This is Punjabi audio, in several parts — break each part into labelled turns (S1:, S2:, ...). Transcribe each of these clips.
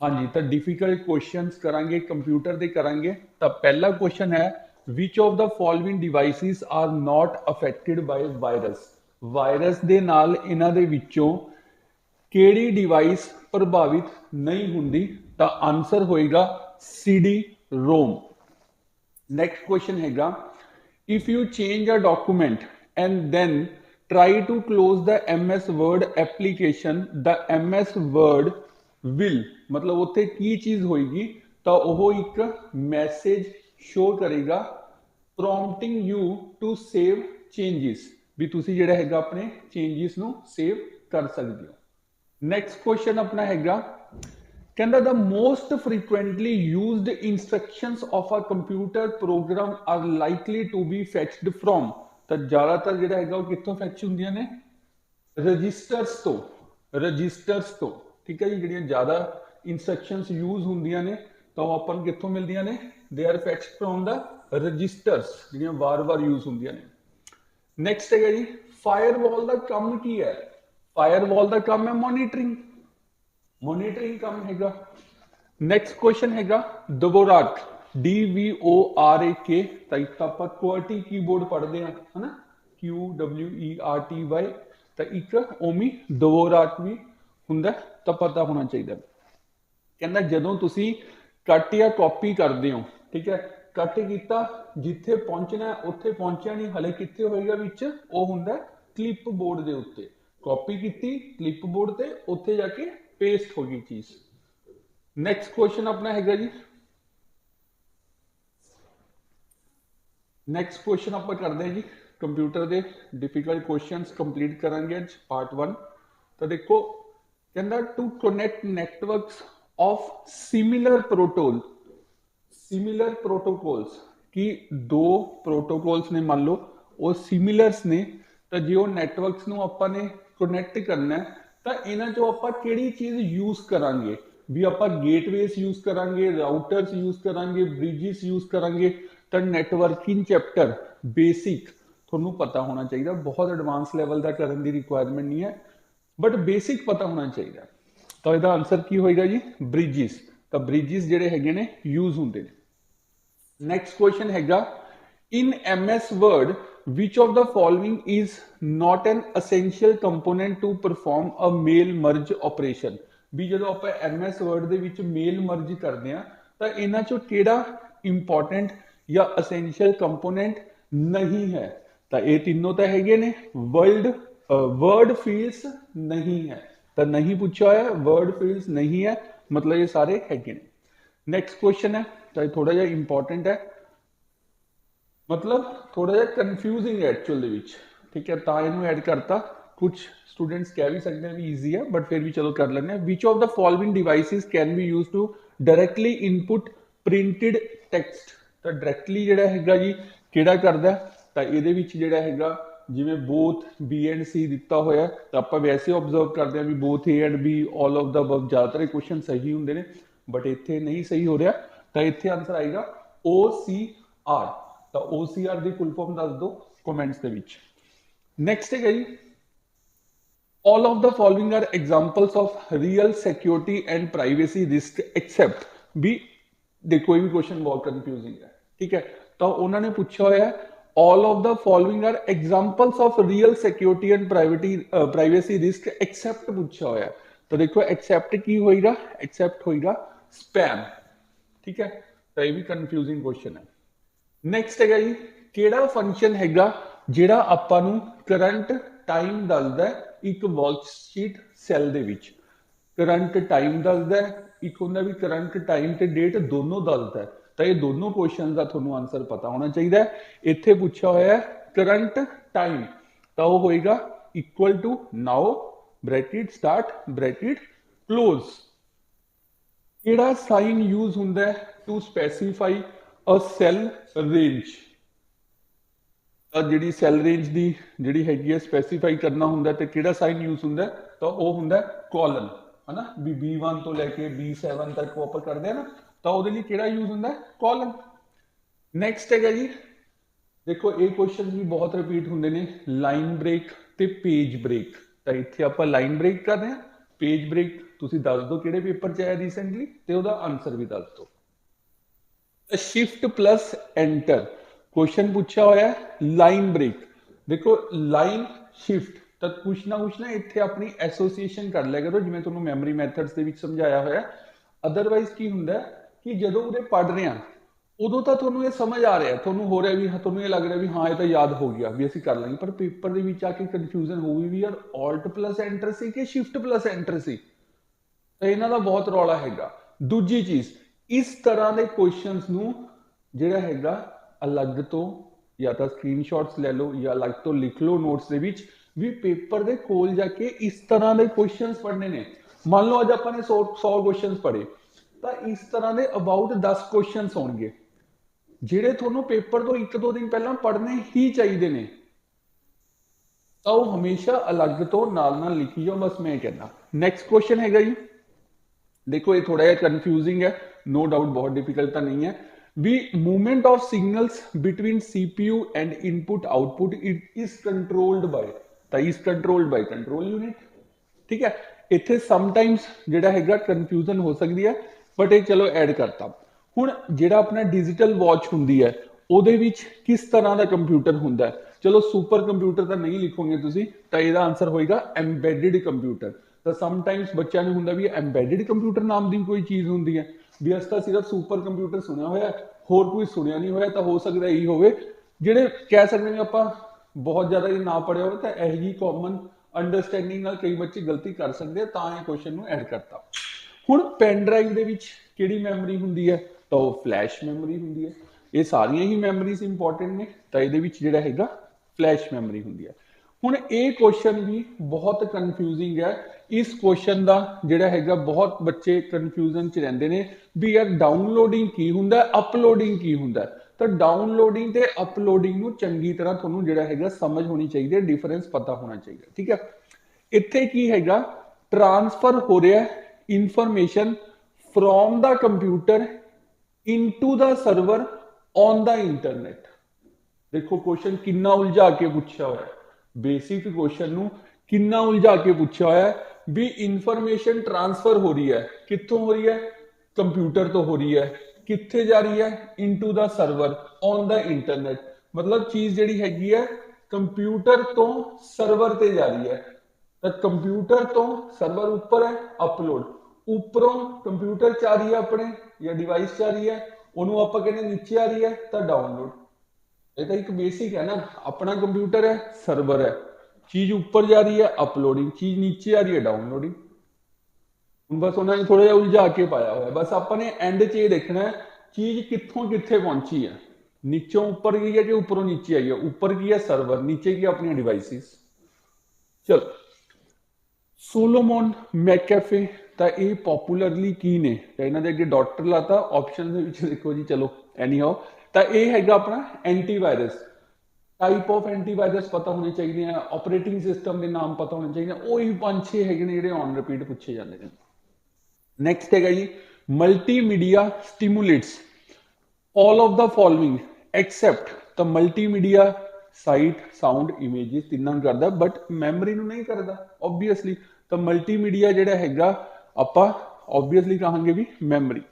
S1: ਹਾਂਜੀ ਤਾਂ ਡਿਫਿਕਲਟ ਕੁਐਸਚਨਸ ਕਰਾਂਗੇ ਕੰਪਿਊਟਰ ਦੇ ਕਰਾਂਗੇ ਤਾਂ ਪਹਿਲਾ ਕੁਐਸਚਨ ਹੈ which of the following devices are not affected by virus virus ਦੇ ਨਾਲ ਇਹਨਾਂ ਦੇ ਵਿੱਚੋਂ ਕਿਹੜੀ ਡਿਵਾਈਸ ਪ੍ਰਭਾਵਿਤ ਨਹੀਂ ਹੁੰਦੀ ਤਾਂ ਆਨਸਰ ਹੋਏਗਾ ਸੀਡੀ ਰੋਮ ਨੈਕਸਟ ਕੁਐਸਚਨ ਹੈਗਾ if you change a document and then try to close the ms word application the ms word will ਮਤਲਬ ਉੱਥੇ ਕੀ ਚੀਜ਼ ਹੋਏਗੀ, ਤਾਂ ਉਹ ਇੱਕ ਮੈਸੇਜ ਸ਼ੋ ਕਰੇਗਾ, prompting you to save changes, ਵੀ ਤੁਸੀਂ ਜਿਹੜਾ ਹੈਗਾ ਆਪਣੇ ਚੇਂਜਸ ਨੂੰ ਸੇਵ ਕਰ ਸਕਦੇ ਹੋ। ਨੈਕਸਟ ਕੁਐਸਚਨ ਆਪਣਾ ਹੈਗਾ, ਕਹਿੰਦਾ, the most frequently used instructions of a computer program are likely to be fetched from, ਤਾਂ ਜ਼ਿਆਦਾਤਰ ਜਿਹੜਾ ਹੈਗਾ ਉਹ ਕਿੱਥੋਂ ਫੈਚ ਹੁੰਦੀਆਂ ਨੇ? ਰਜਿਸਟਰਸ ਤੋਂ ਰਜਿਸਟਰਸ ਤੋਂ। ਠੀਕ ਹੈ ਜੀ, ਜਿਹੜੀਆਂ ਜ਼ਿਆਦਾ ਇਨਸਟਰਕਸ਼ਨਸ ਯੂਜ਼ ਹੁੰਦੀਆਂ ਨੇ, ਤਾਂ ਉਹ ਆਪਾਂ ਨੂੰ ਕਿੱਥੋਂ ਮਿਲਦੀਆਂ ਨੇ? They are fetched from the registers ਜਿਹੜੀਆਂ ਵਾਰ-ਵਾਰ ਯੂਜ਼ ਹੁੰਦੀਆਂ ਨੇ। ਨੈਕਸਟ ਹੈਗਾ ਜੀ ਫਾਇਰਵਾਲ ਦਾ ਕੰਮ ਕੀ ਹੈ? ਫਾਇਰਵਾਲ ਦਾ ਕੰਮ ਹੈ ਮੋਨੀਟਰਿੰਗ ਮੋਨੀਟਰਿੰਗ ਕੰਮ ਹੈਗਾ। ਨੈਕਸਟ ਕੁਐਸਚਨ ਹੈਗਾ ਦਵੋਰਾਕ D V O R A K, ਤਾਂ ਇੱਕ ਆਪਾਂ QWERTY ਕੀਬੋਰਡ ਪੜ੍ਹਦੇ ਆ ਹਨਾ? Q W E R T Y, ਤਾਂ ਇੱਕ ਓਮੀ ਦਵੋਰਾਕ ਵੀ ਹੁੰਦਾ, ਤਾਂ ਪਤਾ ਹੋਣਾ ਚਾਹੀਦਾ। ਕਹਿੰਦਾ ਜਦੋਂ ਤੁਸੀਂ ਕੱਟ ਜਾਂ ਕਾਪੀ ਕਰਦੇ ਹੋ, ਠੀਕ ਹੈ, ਕੱਟ ਕੀਤਾ, ਜਿੱਥੇ ਪਹੁੰਚਣਾ, ਉੱਥੇ ਪਹੁੰਚਿਆ ਨਹੀਂ, ਹਲੇ ਕਿੱਥੇ ਹੋਏਗਾ ਵਿੱਚ, ਉਹ ਹੁੰਦਾ ਕਲਿੱਪ ਬੋਰਡ ਦੇ ਉੱਤੇ। ਕਾਪੀ ਕੀਤੀ ਕਲਿੱਪ ਬੋਰਡ ਤੇ, ਉੱਥੇ ਜਾ ਕੇ ਪੇਸਟ ਹੋ ਗਈ ਚੀਜ਼। ਨੈਕਸਟ ਕੁਐਸਚਨ ਆਪਣਾ ਹੈਗਾ ਜੀ। ਨੈਕਸਟ ਕੁਐਸਚਨ ਆਪਾਂ ਕਰਦੇ ਹਾਂ ਜੀ। ਕੰਪਿਊਟਰ ਦੇ ਡਿਫਿਕਲਟ ਕੁਐਸਚਨਸ ਕੰਪਲੀਟ ਕਰਾਂਗੇ ਅੱਜ ਪਾਰਟ 1 ਤਾਂ ਦੇਖੋ, ਕਹਿੰਦਾ to connect networks of similar protocol similar protocols ਕਿ ਦੋ ਪ੍ਰੋਟੋਕੋਲਸ ਨੇ ਮੰਨ ਲਓ ਉਹ ਸਿਮਿਲਰਸ ਨੇ ਤਾਂ ਜੇ ਉਹ ਨੈਟਵਰਕਸ ਨੂੰ ਆਪਾਂ ਨੇ ਕਨੈਕਟ ਕਰਨਾ ਤਾਂ ਇਹਨਾਂ ਚੋਂ ਆਪਾਂ ਕਿਹੜੀ ਚੀਜ਼ ਯੂਜ਼ ਕਰਾਂਗੇ ਵੀ ਆਪਾਂ ਗੇਟਵੇਸ ਯੂਜ਼ ਕਰਾਂਗੇ ਰਾਊਟਰਸ ਯੂਜ਼ ਕਰਾਂਗੇ ਬ੍ਰਿਜਸ ਯੂਜ਼ ਕਰਾਂਗੇ ਤਾਂ ਨੈਟਵਰਕਿੰਗ ਚੈਪਟਰ ਬੇਸਿਕ ਤੁਹਾਨੂੰ ਪਤਾ ਹੋਣਾ ਚਾਹੀਦਾ ਬਹੁਤ ਐਡਵਾਂਸ ਲੈਵਲ ਦਾ ਕਰਨ ਦੀ ਰਿਕੁਆਇਰਮੈਂਟ ਨਹੀਂ ਹੈ ਬਟ ਬੇਸਿਕ ਪਤਾ ਹੋਣਾ ਚਾਹੀਦਾ ਤਾਂ ਇਹਦਾ ਆਨਸਰ ਕੀ ਹੋਏਗਾ ਜੀ? ਬ੍ਰਿਜਸ ਤਾਂ ਬ੍ਰਿਜਸ ਜਿਹੜੇ ਹੈਗੇ ਨੇ ਯੂਜ਼ ਹੁੰਦੇ ਨੇ। ਨੈਕਸਟ ਕੁਐਸਚਨ ਹੈਗਾ, in ms word, which of the following is not an essential component to perform a mail merge operation? ਵੀ ਜਦੋਂ ਆਪਾਂ ms word ਦੇ ਵਿੱਚ ਮੇਲ ਮਰਜ ਕਰਦੇ ਆ ਤਾਂ ਇਹਨਾਂ ਚੋਂ ਕਿਹੜਾ ਇੰਪੋਰਟੈਂਟ ਜਾਂ ਅਸੈਂਸ਼ੀਅਲ ਕੰਪੋਨੈਂਟ ਨਹੀਂ ਹੈ? ਤਾਂ ਇਹ ਤਿੰਨੋਂ ਤਾਂ ਹੈਗੇ ਨੇ। ਵਰਲਡ ਵਰਡ ਫੀਲਡਸ ਨਹੀਂ ਹੈ। ਤਾਂ ਨਹੀਂ ਪੁੱਛਿਆ ਹੋਇਆ ਵਰਡ ਫੀਲਡਸ ਨਹੀਂ ਹੈ, ਮਤਲਬ ਇਹ ਸਾਰੇ ਹੈਗੇ ਨੇ। ਨੈਕਸਟ ਕੁਐਸਚਨ ਹੈ, ਤਾਂ ਇਹ ਥੋੜਾ ਜਿਹਾ ਇੰਪੋਰਟੈਂਟ ਹੈ। ਮਤਲਬ ਥੋੜਾ ਜਿਹਾ ਕਨਫਿਊਜ਼ਿੰਗ ਹੈ ਐਕਚੁਅਲ ਦੇ ਵਿੱਚ। ਠੀਕ ਹੈ, ਤਾਂ ਇਹਨੂੰ ਐਡ ਕਰਤਾ। ਕੁਝ ਸਟੂਡੈਂਟਸ ਕਹਿ ਵੀ ਸਕਦੇ ਵੀ ਈਜ਼ੀ ਹੈ ਬਟ ਫਿਰ ਵੀ ਚਲੋ ਕਰ ਲੈਂਦੇ ਹਾਂ। Which of the following devices can be used to directly input printed text ਤਾਂ ਡਾਇਰੈਕਟਲੀ ਜਿਹੜਾ ਹੈਗਾ ਜੀ, ਕਿਹੜਾ ਕਰਦਾ ਤਾਂ ਇਹਦੇ ਵਿੱਚ ਜਿਹੜਾ ਹੈਗਾ ਜਿਵੇਂ ਬੋਥ ਬੀ ਐਂਡ ਸੀ ਦਿੱਤਾ ਹੋਇਆ ਤਾਂ ਆਪਾਂ ਵੈਸੇ ਆਬਜ਼ਰਵ ਕਰਦੇ ਆ ਵੀ both A and B all of the above ਜ਼ਿਆਦਾਤਰ ਕੁਐਸਚਨ ਸਹੀ ਹੁੰਦੇ ਨੇ ਬਟ ਇੱਥੇ ਨਹੀਂ ਸਹੀ ਹੋ ਰਿਹਾ, ਤਾਂ ਇੱਥੇ ਆਨਸਰ ਆਏਗਾ ਓ ਸੀ ਆਰ ਤਾਂ OCR ਦੀ ਫੁੱਲ ਫਾਰਮ ਦੱਸ ਦਿਓ ਕਮੈਂਟਸ ਦੇ ਵਿੱਚ। ਨੈਕਸਟ ਹੈ ਜੀ, all of the following are examples of real security and privacy risk, except ਵੀ ਦੇਖੋ, ਇਹ ਵੀ ਕੁਐਸਚਨ ਬਹੁਤ ਕਨਫਿਊਜ਼ਿੰਗ ਹੈ, ਠੀਕ ਹੈ, ਤਾਂ ਉਹਨਾਂ ਨੇ ਪੁੱਛਿਆ ਹੋਇਆ all of the following are examples of real security and privacy uh, privacy risk except ਪੁੱਛਿਆ ਹੋਇਆ ਤਾਂ ਦੇਖੋ except ਕੀ ਹੋਏਗਾ except ਹੋਏਗਾ spam. ਠੀਕ ਹੈ ਤਾਂ ਇਹ ਵੀ ਕਨਫਿਊਜ਼ਿੰਗ ਕੁਐਸਚਨ ਹੈ ਨੈਕਸਟ ਹੈਗਾ ਜੀ ਕਿਹੜਾ ਫੰਕਸ਼ਨ ਹੈਗਾ ਜਿਹੜਾ ਆਪਾਂ ਨੂੰ ਕਰੰਟ ਟਾਈਮ ਦੱਸਦਾ ਇੱਕ ਵਰਕਸ਼ੀਟ ਸੈੱਲ ਦੇ ਵਿੱਚ ਕਰੰਟ ਟਾਈਮ ਦੱਸਦਾ ਇੱਕ ਹੁੰਦਾ ਵੀ ਕਰੰਟ ਟਾਈਮ ਤੇ ਡੇਟ ਦੋਨੋਂ ਦੱਸਦਾ ਤਾਂ ਇਹ ਦੋਨੋਂ ਕੁਐਸਚਨ ਦਾ ਤੁਹਾਨੂੰ ਆਨਸਰ ਪਤਾ ਹੋਣਾ ਚਾਹੀਦਾ ਹੈ। ਇੱਥੇ ਪੁੱਛਿਆ ਹੋਇਆ ਹੈ ਕਰੰਟ ਟਾਈਮ ਤਾਂ ਉਹ ਹੋਏਗਾ equal to now bracket start bracket close ਕਿਹੜਾ ਸਾਈਨ ਯੂਜ਼ ਹੁੰਦਾ ਹੈ to specify a cell range ਤਾਂ ਜਿਹੜੀ ਸੈੱਲ ਰੇਂਜ ਦੀ ਜਿਹੜੀ ਹੈਗੀ ਹੈ ਸਪੈਸੀਫਾਈ ਕਰਨਾ ਹੁੰਦਾ ਤੇ ਕਿਹੜਾ ਸਾਈਨ ਯੂਜ਼ ਹੁੰਦਾ ਤਾਂ ਉਹ ਹੁੰਦਾ ਕਾਲਮ ਹਨਾ? ਵੀ B1 ਤੋਂ ਲੈ ਕੇ B7 ਤੱਕ ਉਹ ਆਪਾਂ ਕਰਦੇ ਆ ਨਾ। ਤਾਂ ਉਹਦੇ ਲਈ ਕਿਹੜਾ ਯੂਜ਼ ਹੁੰਦਾ ਕਾਲਮ ਨੈਕਸਟ ਹੈਗਾ ਜੀ। ਦੇਖੋ, ਇਹ ਕੁਐਸਚਨ ਵੀ ਬਹੁਤ ਰਿਪੀਟ ਹੁੰਦੇ ਨੇ। ਲਾਈਨ ਬ੍ਰੇਕ ਤੇ ਪੇਜ ਬ੍ਰੇਕ ਤਾਂ ਇੱਥੇ ਆਪਾਂ ਲਾਈਨ ਬ੍ਰੇਕ ਕਰ ਰਹੇ ਹਾਂ। ਪੇਜ ਬ੍ਰੇਕ ਤੁਸੀਂ ਦੱਸ ਦਿਓ ਕਿਹੜੇ ਪੇਪਰ ਚ ਆਇਆ ਰੀਸੈਂਟਲੀ ਤੇ ਉਹਦਾ ਆਨਸਰ ਵੀ ਦੱਸ ਦਿਓ। ਸ਼ਿਫਟ ਪਲੱਸ ਐਂਟਰ ਕੁਐਸਚਨ ਪੁੱਛਿਆ ਹੋਇਆ ਲਾਈਨ ਬ੍ਰੇਕ ਦੇਖੋ ਲਾਈਨ ਸ਼ਿਫਟ ਤਾਂ ਕੁਛ ਨਾ ਕੁਛ ਨਾ ਇੱਥੇ ਆਪਣੀ ਐਸੋਸੀਏਸ਼ਨ ਕਰ ਲਿਆ ਕਰੋ, ਜਿਵੇਂ ਤੁਹਾਨੂੰ ਮੈਮਰੀ ਮੈਥਡਸ ਦੇ ਵਿੱਚ ਸਮਝਾਇਆ ਹੋਇਆ ਅਦਰਵਾਈਜ਼ ਕੀ ਹੁੰਦਾ ਕਿ ਜਦੋਂ ਉਹਦੇ ਪੜ ਰਹੇ ਆ ਉਦੋਂ ਤਾਂ ਤੁਹਾਨੂੰ ਇਹ ਸਮਝ ਆ ਰਿਹਾ, ਤੁਹਾਨੂੰ ਹੋ ਰਿਹਾ ਵੀ ਤੁਹਾਨੂੰ ਇਹ ਲੱਗ ਰਿਹਾ ਵੀ, ਹਾਂ, ਇਹ ਤਾਂ ਯਾਦ ਹੋ ਗਿਆ ਵੀ ਅਸੀਂ ਕਰ ਲਾਂਗੇ, ਪਰ ਪੇਪਰ ਦੇ ਵਿੱਚ ਆ ਕੇ ਕਨਫਿਊਜ਼ਨ ਹੋਊਗੀ ਵੀ ਯਾਰ ਆਲਟ ਪਲੱਸ ਐਂਟਰ ਸੀ ਕਿ ਸ਼ਿਫਟ ਪਲੱਸ ਐਂਟਰ ਸੀ? ਤਾਂ ਇਹਨਾਂ ਦਾ ਬਹੁਤ ਰੌਲਾ ਹੈਗਾ। ਦੂਜੀ ਚੀਜ਼, ਇਸ ਤਰ੍ਹਾਂ ਦੇ ਕੁਐਸਚਨਸ ਨੂੰ ਜਿਹੜਾ ਹੈਗਾ, ਅਲੱਗ ਤੋਂ ਜਾਂ ਤਾਂ ਸਕਰੀਨਸ਼ਾਟਸ ਲੈ ਲਓ ਜਾਂ ਅਲੱਗ ਤੋਂ ਲਿਖ ਲਓ ਨੋਟਸ ਦੇ ਵਿੱਚ ਵੀ ਪੇਪਰ ਦੇ ਕੋਲ ਜਾ ਕੇ ਇਸ ਤਰ੍ਹਾਂ ਦੇ ਕੁਐਸਚਨਸ ਪੜ੍ਹਨੇ ਨੇ। ਮੰਨ ਲਓ ਅੱਜ ਆਪਾਂ ਨੇ 100 100 ਕੁਐਸਚਨਸ ਪੜ੍ਹੇ। ਤਾਂ ਇਸ ਤਰ੍ਹਾਂ ਦੇ ਅਬਾਊਟ 10 ਕੁਐਸਚਨਸ ਹੋਣਗੇ। ਜਿਹੜੇ ਤੁਹਾਨੂੰ ਪੇਪਰ ਤੋਂ ਇੱਕ ਦੋ ਦਿਨ ਪਹਿਲਾਂ ਪੜ੍ਹਨੇ ਹੀ ਚਾਹੀਦੇ ਨੇ। ਤਾਂ ਉਹ ਹਮੇਸ਼ਾ ਅਲੱਗ ਤੋਂ ਨਾਲ ਨਾਲ ਲਿਖੀ ਜਾਓ, ਬਸ ਮੈਂ ਇਹ ਕਹਿੰਦਾ। ਨੈਕਸਟ ਕੁਐਸਚਨ ਹੈਗਾ ਜੀ। ਦੇਖੋ, ਇਹ ਥੋੜਾ ਜਿਹਾ ਕਨਫਿਊਜ਼ਿੰਗ ਹੈ। ਨੋ ਡਾਊਟ ਬਹੁਤ ਡਿਫਿਕਲਟ ਤਾਂ ਨਹੀਂ ਹੈ। ਵੀ movement of signals between CPU and input output it is controlled by ਤਾਂ is controlled by control unit ਠੀਕ ਹੈ? ਇੱਥੇ ਸਮਟਾਈਮਸ ਜਿਹੜਾ ਹੈਗਾ ਕਨਫਿਊਜ਼ਨ ਹੋ ਸਕਦੀ ਹੈ। ਬਟ ਇਹ ਚਲੋ ਐਡ ਕਰਤਾ ਹੁਣ ਜਿਹੜਾ ਆਪਣਾ ਡਿਜੀਟਲ ਵਾਚ ਹੁੰਦੀ ਹੈ ਉਹਦੇ ਵਿੱਚ ਕਿਸ ਤਰ੍ਹਾਂ ਦਾ ਕੰਪਿਊਟਰ ਹੁੰਦਾ ਹੈ ਚਲੋ ਸੁਪਰ ਕੰਪਿਊਟਰ ਤਾਂ ਨਹੀਂ ਲਿਖੋਗੇ ਤੁਸੀਂ ਤਾਂ ਇਹਦਾ ਆਨਸਰ ਹੋਏਗਾ ਐਮਬੈਡਡ ਕੰਪਿਊਟਰ ਤਾਂ ਸਮਟਾਈਮਸ ਬੱਚਿਆਂ ਨੂੰ ਹੁੰਦਾ ਵੀ ਐਮਬੈਡਡ ਕੰਪਿਊਟਰ ਨਾਮ ਦੀ ਕੋਈ ਚੀਜ਼ ਹੁੰਦੀ ਹੈ ਵੀ ਅਸ ਤਾਂ ਸਿਰਫ ਸੁਪਰ ਕੰਪਿਊਟਰ ਸੁਣਿਆ ਹੋਇਆ ਹੋਰ ਕੋਈ ਸੁਣਿਆ ਨਹੀਂ ਹੋਇਆ ਤਾਂ ਹੋ ਸਕਦਾ ਇਹੀ ਹੋਵੇ ਜਿਹੜੇ ਕਹਿ ਸਕਦੇ ਨੇ ਆਪਾਂ ਬਹੁਤ ਜ਼ਿਆਦਾ ਇਹ ਨਾ ਪੜਿਆ ਹੋਵੇ ਤਾਂ ਇਹ ਜੀ ਕਾਮਨ ਅੰਡਰਸਟੈਂਡਿੰਗ ਨਾਲ ਕਈ ਬੱਚੇ ਗਲਤੀ ਕਰ ਸਕਦੇ ਤਾਂ ਇਹ ਕੁਐਸਚਨ ਨੂੰ ਐਡ ਕਰਤਾ ਹੁਣ ਪੈਨ ਡਰਾਈਵ ਦੇ ਵਿੱਚ ਕਿਹੜੀ ਮੈਮਰੀ ਹੁੰਦੀ ਹੈ? ਤਾਂ ਉਹ ਫਲੈਸ਼ ਮੈਮਰੀ ਹੁੰਦੀ ਹੈ। ਇਹ ਸਾਰੀਆਂ ਹੀ ਮੈਮਰੀਜ਼ ਇੰਪੋਰਟੈਂਟ ਨੇ, ਤਾਂ ਇਹਦੇ ਵਿੱਚ ਜਿਹੜਾ ਹੈਗਾ ਫਲੈਸ਼ ਮੈਮਰੀ ਹੁੰਦੀ ਹੈ। ਹੁਣ ਇਹ ਕੁਐਸਚਨ ਵੀ ਬਹੁਤ ਕਨਫਿਊਜ਼ਿੰਗ ਹੈ। ਇਸ ਕੁਐਸਚਨ ਦਾ ਜਿਹੜਾ ਹੈਗਾ, ਬਹੁਤ ਬੱਚੇ ਕਨਫਿਊਜ਼ਨ ਚ ਰਹਿੰਦੇ ਨੇ ਵੀ ਯਾਰ ਡਾਊਨਲੋਡਿੰਗ ਕੀ ਹੁੰਦਾ ਅਪਲੋਡਿੰਗ ਕੀ ਹੁੰਦਾ? ਤਾਂ ਡਾਊਨਲੋਡਿੰਗ ਤੇ ਅਪਲੋਡਿੰਗ ਨੂੰ ਚੰਗੀ ਤਰ੍ਹਾਂ ਤੁਹਾਨੂੰ ਜਿਹੜਾ ਹੈਗਾ ਸਮਝ ਹੋਣੀ ਚਾਹੀਦੀ ਹੈ ਡਿਫਰੈਂਸ ਪਤਾ ਹੋਣਾ ਚਾਹੀਦਾ ਠੀਕ ਹੈ? ਇੱਥੇ ਕੀ ਹੈਗਾ ਟ੍ਰਾਂਸਫਰ ਹੋ ਰਿਹਾ information from the computer into the server on the internet ਦੇਖੋ ਕੁਐਸਚਨ ਕਿੰਨਾ ਉਲਝਾ ਕੇ ਪੁੱਛਿਆ ਹੋਇਆ ਬੇਸਿਕ ਕੁਐਸਚਨ ਨੂੰ ਕਿੰਨਾ ਉਲਝਾ ਕੇ ਪੁੱਛਿਆ ਹੋਇਆ ਵੀ ਇਨਫੋਰਮੇਸ਼ਨ ਟ੍ਰਾਂਸਫਰ ਹੋ ਰਹੀ ਹੈ। ਕਿੱਥੋਂ ਹੋ ਰਹੀ ਹੈ? ਕੰਪਿਊਟਰ ਤੋਂ ਹੋ ਰਹੀ ਹੈ। ਕਿੱਥੇ ਜਾ ਰਹੀ ਹੈ? Into the server on the internet ਮਤਲਬ ਚੀਜ਼ ਜਿਹੜੀ ਹੈਗੀ ਹੈ ਕੰਪਿਊਟਰ ਤੋਂ ਸਰਵਰ ਤੇ ਜਾ ਰਹੀ ਹੈ। ਤਾਂ ਕੰਪਿਊਟਰ ਤੋਂ ਸਰਵਰ ਉੱਪਰ ਹੈ ਅਪਲੋਡ ਉੱਪਰੋਂ ਕੰਪਿਊਟਰ ਚ ਆ ਰਹੀ ਹੈ ਆਪਣੇ, ਜਾਂ ਡਿਵਾਈਸ ਚ ਆ ਰਹੀ ਹੈ, ਉਹਨੂੰ ਆਪਾਂ ਕਹਿੰਦੇ ਨੀਚੇ ਆ ਰਹੀ ਹੈ, ਤਾਂ ਡਾਊਨਲੋਡ ਇਹ ਤਾਂ ਇੱਕ ਬੇਸਿਕ ਹੈ ਨਾ, ਆਪਣਾ ਕੰਪਿਊਟਰ ਹੈ ਸਰਵਰ ਹੈ. ਚੀਜ਼ ਉੱਪਰ ਜਾ ਰਹੀ ਹੈ ਅਪਲੋਡਿੰਗ ਚੀਜ਼ ਨੀਚੇ ਆ ਰਹੀ ਹੈ ਡਾਊਨਲੋਡਿੰਗ ਹੁਣ ਬਸ ਉਹਨਾਂ ਨੇ ਥੋੜਾ ਜਿਹਾ ਉਲਝਾ ਕੇ ਪਾਇਆ ਹੋਇਆ। ਬਸ ਆਪਾਂ ਨੇ ਐਂਡ 'ਚ ਇਹ ਦੇਖਣਾ ਹੈ, ਚੀਜ਼ ਕਿੱਥੋਂ ਕਿੱਥੇ ਪਹੁੰਚੀ ਹੈ। ਨੀਚੋਂ ਉੱਪਰ ਗਈ ਹੈ ਕਿ ਉੱਪਰੋਂ ਨੀਚੇ ਆਈ ਹੈ? ਉੱਪਰ ਕੀ ਹੈ? ਸਰਵਰ ਨੀਚੇ ਕੀ ਆਪਣੀਆਂ ਡਿਵਾਈਸਿਸ ਚਲੋ। ਸੋਲੋਮਨ ਮੈਕੈਫੇ ਤਾਂ ਇਹ ਪਪੂਲਰਲੀ ਕੀ ਨੇ? ਤਾਂ ਇਹਨਾਂ ਦੇ ਅੱਗੇ ਡਾਕਟਰ ਲਾਤਾ ਆਪਸ਼ਨ ਦੇ ਵਿੱਚ ਦੇਖੋ ਜੀ, ਚਲੋ ਐਨੀ ਹਾਓ ਤਾਂ ਇਹ ਹੈਗਾ ਆਪਣਾ ਐਂਟੀਵਾਇਰਸ ਟਾਈਪ ਆਫ ਐਂਟੀਵਾਇਰਸ ਪਤਾ ਹੋਣੇ ਚਾਹੀਦੇ ਆ ਆਪਰੇਟਿੰਗ ਸਿਸਟਮ ਦੇ ਨਾਮ ਪਤਾ ਹੋਣੇ ਚਾਹੀਦੇ ਆ, ਉਹ ਹੀ ਪੰਜ ਛੇ ਹੈਗੇ ਨੇ ਜਿਹੜੇ ਔਨ ਰਿਪੀਟ ਪੁੱਛੇ ਜਾਂਦੇ ਨੇ। ਨੈਕਸਟ ਹੈਗਾ ਜੀ multimedia stimulates all of the following except the multimedia sight sound images ਤਿੰਨਾਂ ਨੂੰ ਕਰਦਾ ਬਟ ਮੈਮਰੀ ਨੂੰ ਨਹੀਂ ਕਰਦਾ ਆਬਵੀਅਸਲੀ ਤਾਂ ਮਲਟੀਮੀਡੀਆ ਜਿਹੜਾ ਹੈਗਾ, ਆਪਾਂ ਆਬਵੀਅਸਲੀ ਕਹਾਂਗੇ ਵੀ ਮੈਮਰੀ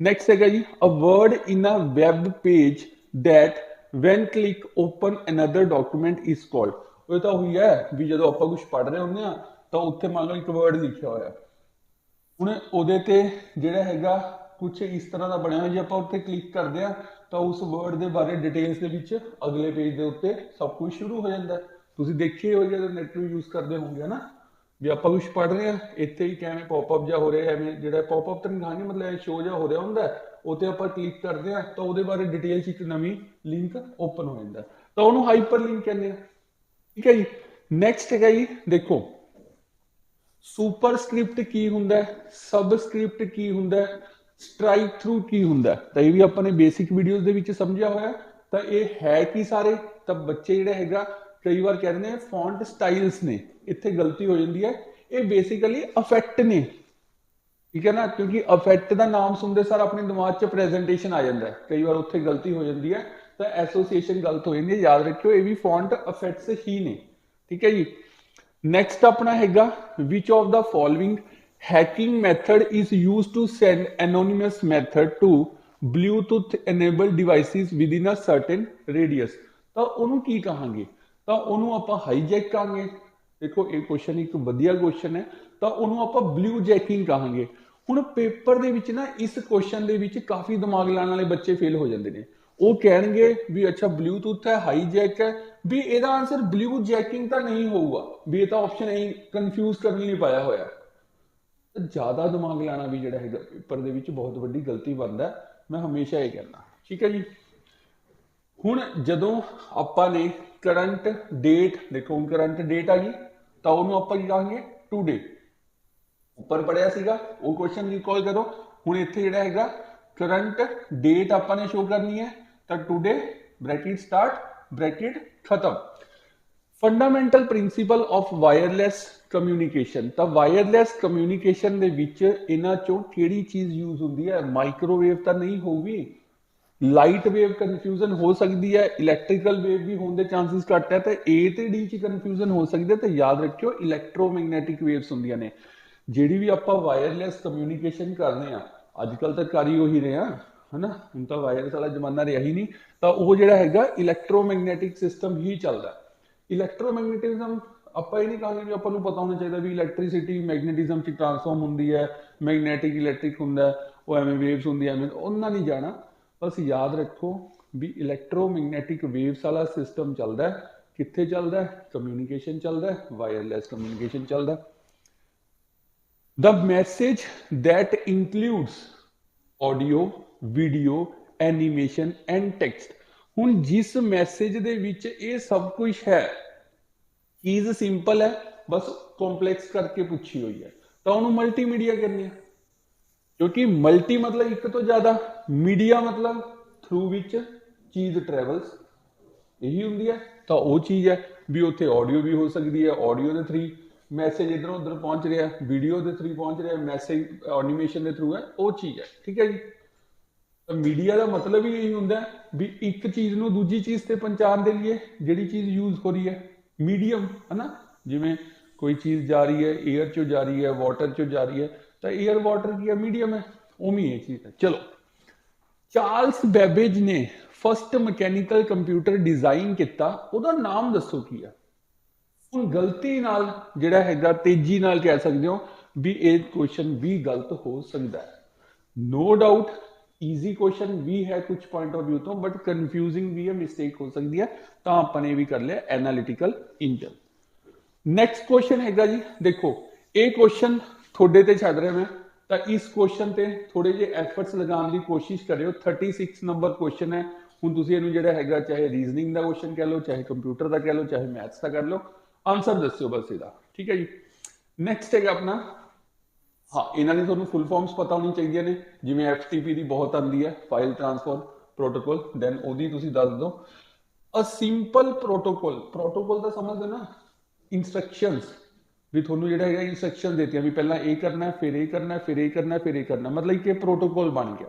S1: ਨੈਕਸਟ ਹੈਗਾ ਜੀ a word in a web page that when click open another document is called. ਉਹ ਤਾਂ ਹੋਈ ਹੈ ਵੀ ਜਦੋਂ ਆਪਾਂ ਕੁਝ ਪੜ੍ਹ ਰਹੇ ਹੁੰਦੇ ਆ ਤਾਂ ਉੱਥੇ ਮੰਨ ਲਓ ਇੱਕ ਵਰਡ ਲਿਖਿਆ ਹੋਇਆ। ਹੁਣ ਉਹਦੇ ਤੇ ਜਿਹੜਾ ਹੈਗਾ ਕੁਝ ਇਸ ਤਰ੍ਹਾਂ ਦਾ ਬਣਿਆ ਹੋਇਆ, ਜੇ ਆਪਾਂ ਉੱਤੇ ਕਲਿੱਕ ਕਰਦੇ ਆ ਤਾਂ ਉਸ ਵਰਡ ਦੇ ਬਾਰੇ ਡਿਟੇਲਸ ਦੇ ਵਿੱਚ ਅਗਲੇ ਪੇਜ ਦੇ ਉੱਤੇ ਸਭ ਕੁਝ ਸ਼ੁਰੂ ਹੋ ਜਾਂਦਾ ਤੁਸੀਂ ਦੇਖਿਆ ਹੋਇਆ ਜਦੋਂ ਨੈਟ ਨੂੰ ਯੂਜ਼ ਕਰਦੇ ਹੋਗੇ ਨਾ ਵੀ ਆਪਾਂ ਕੁਝ ਪੜ੍ਹ ਰਹੇ ਆ ਇੱਥੇ ਹੀ ਕਿਵੇਂ ਪੌਪਅਪ ਜਾ ਹੋ ਰਿਹਾ ਹੈ ਐਵੇਂ ਜਿਹੜਾ ਪੌਪਅਪ ਤਾਂ ਨਹੀਂ ਮਤਲਬ ਇਹ ਸ਼ੋ ਜਾ ਹੋ ਰਿਹਾ ਹੁੰਦਾ ਹੈ, ਉੱਤੇ ਆਪਾਂ ਕਲਿੱਕ ਕਰਦੇ ਆ ਤਾਂ ਉਹਦੇ ਬਾਰੇ ਡਿਟੇਲ 'ਚ ਇੱਕ ਨਵੀਂ ਲਿੰਕ ਓਪਨ ਹੋ ਜਾਂਦਾ ਤਾਂ ਉਹਨੂੰ ਹਾਈਪਰ ਲਿੰਕ ਕਹਿੰਦੇ ਆ ਠੀਕ ਹੈ ਜੀ? ਨੈਕਸਟ ਹੈਗਾ ਜੀ ਦੇਖੋ। ਸੁਪਰਸਕ੍ਰਿਪਟ ਕੀ ਹੁੰਦਾ ਹੈ? ਸਬਸਕ੍ਰਿਪਟ ਕੀ ਹੁੰਦਾ ਹੈ? ਸਟ੍ਰਾਈਕ ਥਰੂ ਕੀ ਹੁੰਦਾ ਤਾਂ ਇਹ ਵੀ ਆਪਾਂ ਨੇ ਬੇਸਿਕ ਵੀਡੀਓਜ਼ ਦੇ ਵਿੱਚ ਸਮਝਿਆ ਹੋਇਆ ਤਾਂ ਇਹ ਹੈ ਕੀ ਸਾਰੇ? ਤਾਂ ਬੱਚੇ ਜਿਹੜਾ ਹੈਗਾ ਕਈ ਵਾਰ ਕਹਿੰਦੇ ਨੇ ਫੌਂਟ ਸਟਾਈਲਸ ਨੇ। ਇੱਥੇ ਗਲਤੀ ਹੋ ਜਾਂਦੀ ਹੈ। ਇਹ ਬੇਸਿਕਲੀ ਅਫੈਕਟ ਨੇ। ਠੀਕ ਹੈ ਨਾ? ਕਿਉਂਕਿ ਅਫੈਕਟ ਦਾ ਨਾਮ ਸੁਣਦੇ ਸਾਰ ਆਪਣੇ ਦਿਮਾਗ 'ਚ ਪ੍ਰੈਜੈਂਟੇਸ਼ਨ ਆ ਜਾਂਦਾ ਹੈ। ਕਈ ਵਾਰ ਉੱਥੇ ਗਲਤੀ ਹੋ ਜਾਂਦੀ ਹੈ। ਤਾਂ ਐਸੋਸੀਏਸ਼ਨ ਗਲਤ ਹੋ ਜਾਂਦੀ ਹੈ। ਯਾਦ ਰੱਖਿਓ, ਇਹ ਵੀ ਫੌਂਟ ਅਫੈਕਟਸ ਹੀ ਨੇ। ਠੀਕ ਹੈ ਜੀ? ਨੈਕਸਟ ਆਪਣਾ ਹੈਗਾ which of the following hacking method is used to send anonymous method to bluetooth enabled devices within a certain radius. ਤਾਂ ਉਹਨੂੰ ਕੀ ਕਹਾਂਗੇ? ਤਾਂ ਉਹਨੂੰ ਆਪਾਂ ਹਾਈਜੈਕ ਕਹਾਂਗੇ। ਦੇਖੋ, ਇਹ ਕੁਐਸਚਨ ਇੱਕ ਵਧੀਆ ਕੁਐਸਚਨ ਹੈ। ਤਾਂ ਉਹਨੂੰ ਆਪਾਂ ਬਲੂ ਜੈਕਿੰਗ ਕਹਾਂਗੇ। ਹੁਣ ਪੇਪਰ ਦੇ ਵਿੱਚ ਨਾ, ਇਸ ਕੁਐਸਚਨ ਦੇ ਵਿੱਚ ਕਾਫੀ ਦਿਮਾਗ ਲਾਣ ਵਾਲੇ ਬੱਚੇ ਫੇਲ ਹੋ ਜਾਂਦੇ ਨੇ। ਉਹ ਕਹਿਣਗੇ ਵੀ ਅੱਛਾ ਬਲੂਟੁੱਥ ਹੈ ਹਾਈਜੈਕ ਹੈ। ਵੀ ਇਹਦਾ ਆਨਸਰ ਬਲੂ ਜੈਕਿੰਗ ਤਾਂ ਨਹੀਂ ਹੋਊਗਾ। ਵੀ ਇਹ ਤਾਂ ਆਪਸ਼ਨ ਐ ਕਨਫਿਊਜ਼ ਕਰਨ ਲਈ ਪਾਇਆ ਹੋਇਆ। ਜ਼ਿਆਦਾ ਦਿਮਾਗ ਲਾਣਾ ਵੀ ਜਿਹੜਾ ਹੈਗਾ ਪੇਪਰ ਦੇ ਵਿੱਚ ਬਹੁਤ ਵੱਡੀ ਗਲਤੀ ਬਣਦਾ ਮੈਂ ਹਮੇਸ਼ਾ ਇਹ ਕਹਿੰਦਾ। ਠੀਕ ਹੈ ਜੀ? ਹੁਣ ਜਦੋਂ ਆਪਾਂ ਨੇ ਕਰੰਟ ਡੇਟ, ਦੇਖੋ ਹੁਣ ਕਰੰਟ ਡੇਟ ਆ ਗਈ, ਤਾਂ ਉਹਨੂੰ ਆਪਾਂ ਕੀ ਕਹਾਂਗੇ? ਟੂਡੇ ਉੱਪਰ ਪੜਿਆ ਸੀਗਾ, ਉਹ ਕੁਐਸਚਨ ਰੀਕਾਲ ਕਰੋ। ਹੁਣ ਇੱਥੇ ਜਿਹੜਾ ਹੈਗਾ, ਕਰੰਟ ਡੇਟ ਆਪਾਂ ਨੇ ਸ਼ੋ ਕਰਨੀ ਹੈ, ਤਾਂ ਟੂਡੇ ਬ੍ਰੈਕਟ ਸਟਾਰਟ ਬ੍ਰੈਕਟ ਖਤਮ। Fundamental principle of wireless communication ਤਾਂ ਵਾਇਰਲੈਸ ਕਮਿਊਨੀਕੇਸ਼ਨ ਦੇ ਵਿੱਚ ਇਹਨਾਂ ਚੋਂ ਕਿਹੜੀ ਚੀਜ਼ ਯੂਜ਼ ਹੁੰਦੀ ਹੈ? ਮਾਈਕ੍ਰੋਵੇਵ ਤਾਂ ਨਹੀਂ ਹੋਊਗੀ। ਲਾਈਟ ਵੇਵ ਕਨਫਿਊਜ਼ਨ ਹੋ ਸਕਦੀ ਹੈ। ਇਲੈਕਟ੍ਰੀਕਲ ਵੇਵ ਵੀ ਹੋਣ ਦੇ ਚਾਂਸਸ ਘੱਟ ਹੈ। ਤੇ A ਤੇ D ਚ ਕਨਫਿਊਜ਼ਨ ਹੋ ਸਕਦੀ ਹੈ। ਤੇ ਯਾਦ ਰੱਖਿਓ ਇਲੈਕਟ੍ਰੋਮੈਗਨੈਟਿਕ ਵੇਵਸ ਹੁੰਦੀਆਂ ਨੇ। ਜਿਹੜੀ ਵੀ ਆਪਾਂ ਵਾਇਰਲੈਸ ਕਮਿਊਨੀਕੇਸ਼ਨ ਕਰਦੇ ਆ ਅੱਜ ਕੱਲ ਤਾਂ ਕਰ ਹੀ ਉਹੀ ਰਹੇ ਆ ਹਨਾ? ਹੁਣ ਤਾਂ ਵਾਇਰਲੈਸ ਵਾਲਾ ਜ਼ਮਾਨਾ ਰਿਹਾ ਹੀ ਨਹੀਂ। ਤਾਂ ਉਹ ਜਿਹੜਾ ਹੈਗਾ ਇਲੈਕਟ੍ਰੋਮੈਗਨੈਟਿਕ ਸਿਸਟਮ ਹੀ ਚੱਲਦਾ। ਇਲੈਕਟ੍ਰੋਮੈਗਨੈਟਿਜ਼ਮ ਆਪਾਂ ਇਹ ਨਹੀਂ ਕਹਾਂਗੇ ਵੀ ਆਪਾਂ ਨੂੰ ਪਤਾ ਹੋਣਾ ਚਾਹੀਦਾ ਵੀ ਇਲੈਕਟ੍ਰਿਸਿਟੀ ਮੈਗਨੇਟਿਜ਼ਮ ਚ ਟਰਾਂਸਫਾਰਮ ਹੁੰਦੀ ਹੈ ਮੈਗਨੈਟਿਕ ਇਲੈਕਟ੍ਰਿਕ ਹੁੰਦਾ ਉਹ ਐਵੇਂ ਵੇਵਸ ਹੁੰਦੀਆਂ, ਐਵੇਂ ਉਹਨਾਂ ਨਹੀਂ ਜਾਣਾ। ਬਸ ਯਾਦ ਰੱਖੋ ਵੀ ਇਲੈਕਟ੍ਰੋਮੈਗਨੈਟਿਕ ਵੇਵਸ ਵਾਲਾ ਸਿਸਟਮ ਚੱਲਦਾ ਹੈ, ਕਿੱਥੇ ਚੱਲਦਾ ਹੈ? ਕਮਿਊਨੀਕੇਸ਼ਨ ਚੱਲਦਾ ਹੈ ਵਾਇਰਲੈਸ ਕਮਿਊਨੀਕੇਸ਼ਨ ਚੱਲਦਾ the message message includes includes video animation and text ਹੁਣ ਜਿਸ ਮੈਸੇਜ ਦੇ ਵਿੱਚ ਇਹ ਸਭ ਕੁਝ ਹੈ, ਚੀਜ਼ ਸਿੰਪਲ ਹੈ, ਬਸ ਕੰਪਲੈਕਸ ਕਰਕੇ ਪੁੱਛੀ ਹੋਈ ਹੈ। ਤਾਂ ਉਹਨੂੰ ਮਲਟੀਮੀਡੀਆ ਕਹਿੰਦੇ ਆ। ਕਿਉਂਕਿ ਮਲਟੀ ਮਤਲਬ ਇੱਕ ਤੋਂ ਜ਼ਿਆਦਾ ਮੀਡੀਆ ਮਤਲਬ ਥਰੂ ਵਿੱਚ ਚੀਜ਼ ਟਰੈਵਲਸ ਇਹੀ ਹੁੰਦੀ ਹੈ। ਤਾਂ ਉਹ ਚੀਜ਼ ਹੈ ਵੀ ਉੱਥੇ ਆਡੀਓ ਵੀ ਹੋ ਸਕਦੀ ਹੈ ਆਡੀਓ ਦੇ ਥਰੂ ਮੈਸੇਜ ਇਧਰੋਂ ਉਧਰ ਪਹੁੰਚ ਰਿਹਾ ਵੀਡੀਓ ਦੇ ਥਰੂ ਪਹੁੰਚ ਰਿਹਾ ਮੈਸੇਜ ਐਨੀਮੇਸ਼ਨ ਦੇ ਥਰੂ ਹੈ, ਉਹ ਚੀਜ਼ ਹੈ। ਠੀਕ ਹੈ ਜੀ? ਤਾਂ ਮੀਡੀਆ ਦਾ ਮਤਲਬ ਹੀ ਇਹੀ ਹੁੰਦਾ ਵੀ ਇੱਕ ਚੀਜ਼ ਨੂੰ ਦੂਜੀ ਚੀਜ਼ ਤੇ ਪਹੁੰਚਾਉਣ ਦੇ ਲਈ ਜਿਹੜੀ ਚੀਜ਼ ਯੂਜ਼ ਹੋ ਰਹੀ ਹੈ। ਮੀਡੀਅਮ ਹਨਾ? ਜਿਵੇਂ ਕੋਈ ਚੀਜ਼ ਜਾ ਰਹੀ ਹੈ 에ਅਰ ਚੋਂ ਜਾ ਰਹੀ ਹੈ ਵਾਟਰ ਚੋਂ ਜਾ ਰਹੀ ਹੈ, ਤਾਂ 에ਅਰ ਵਾਟਰ ਕੀ ਹੈ? ਮੀਡੀਅਮ ਹੈ। ਉਵੇਂ ਇਹ ਚੀਜ਼ ਹੈ। ਚਲੋ। ਚਾਰਲਸ ਬੈਬੇਜ ਨੇ ਫਸਟ ਮਕੈਨੀਕਲ ਕੰਪਿਊਟਰ ਡਿਜ਼ਾਈਨ ਕੀਤਾ। ਉਹਦਾ ਨਾਮ ਦੱਸੋ ਕੀ ਹੈ? ਹੁਣ ਗਲਤੀ ਨਾਲ ਜਿਹੜਾ ਹੈਗਾ, ਤੇਜ਼ੀ ਨਾਲ ਕਹਿ ਸਕਦੇ ਹੋ ਵੀ ਇਹ ਕੁਐਸਚਨ ਵੀ ਗਲਤ ਹੋ ਸਕਦਾ ਹੈ। ਨੋ ਡਾਊਟ ਈਜ਼ੀ ਕੁਐਸਚਨ ਵੀ ਹੈ ਕੁਝ ਪੁਆਇੰਟ ਆਫ View ਤੋਂ ਬਟ ਕਨਫਿਊਜ਼ਿੰਗ ਵੀ ਹੈ ਮਿਸਟੇਕ ਹੋ ਸਕਦੀ ਹੈ, ਤਾਂ ਆਪਾਂ ਨੇ ਵੀ ਕਰ ਲਿਆ ਐਨਾਲਿਟੀਕਲ ਇੰਜਨ ਨੈਕਸਟ ਕੁਐਸਚਨ ਹੈਗਾ ਜੀ, ਦੇਖੋ, ਇਹ ਕੁਐਸਚਨ ਤੁਹਾਡੇ ਤੇ ਛੱਡ ਰਿਹਾ ਮੈਂ, ਤਾਂ ਇਸ ਕੁਐਸਚਨ ਤੇ ਥੋੜੇ ਜਿਹੇ ਐਫਰਟਸ ਲਗਾਉਣ ਦੀ ਕੋਸ਼ਿਸ਼ ਕਰਿਓ। 36 ਨੰਬਰ ਕੁਐਸਚਨ ਹੈ। ਹੁਣ ਤੁਸੀਂ ਇਹਨੂੰ ਜਿਹੜਾ ਹੈਗਾ, ਚਾਹੇ ਰੀਜ਼ਨਿੰਗ ਦਾ ਕੁਐਸਚਨ ਕਹਿ ਲਓ, ਚਾਹੇ ਕੰਪਿਊਟਰ ਦਾ ਕਹਿ ਲਓ, ਚਾਹੇ ਮੈਥਸ ਦਾ ਕਰ ਲਓ ਆਨਸਰ ਦੱਸਿਓ ਬਸ ਇਹਦਾ। ਠੀਕ ਹੈ ਜੀ। ਨੈਕਸਟ ਹੈਗਾ ਆਪਣਾ ਹਾਂ, ਇਹਨਾਂ ਦੀ ਤੁਹਾਨੂੰ ਫੁੱਲ ਫਾਰਮਸ ਪਤਾ ਹੋਣੀ ਚਾਹੀਦੀਆਂ ਨੇ, ਜਿਵੇਂ FTP ਦੀ ਬਹੁਤ ਆਂਦੀ ਹੈ ਫਾਈਲ ਟ੍ਰਾਂਸਫਰ ਪ੍ਰੋਟੋਕੋਲ ਦੈਨ ਉਹਦੀ ਤੁਸੀਂ ਦੱਸ ਦਿਓ ਅ ਸਿੰਪਲ ਪ੍ਰੋਟੋਕੋਲ ਪ੍ਰੋਟੋਕੋਲ ਦਾ ਸਮਝਦੇ ਨਾ ਇਨਸਟਰਕਸ਼ਨਸ ਵੀ ਤੁਹਾਨੂੰ ਜਿਹੜਾ ਹੈਗਾ ਇਨਸਟਰਕਸ਼ਨ ਦਿੱਤੀਆਂ ਵੀ ਪਹਿਲਾਂ ਇਹ ਕਰਨਾ ਹੈ ਫਿਰ ਇਹ ਕਰਨਾ ਹੈ ਫਿਰ ਇਹ ਕਰਨਾ ਹੈ ਫਿਰ ਇਹ ਕਰਨਾ, ਮਤਲਬ ਕਿ ਪ੍ਰੋਟੋਕੋਲ ਬਣ ਗਿਆ।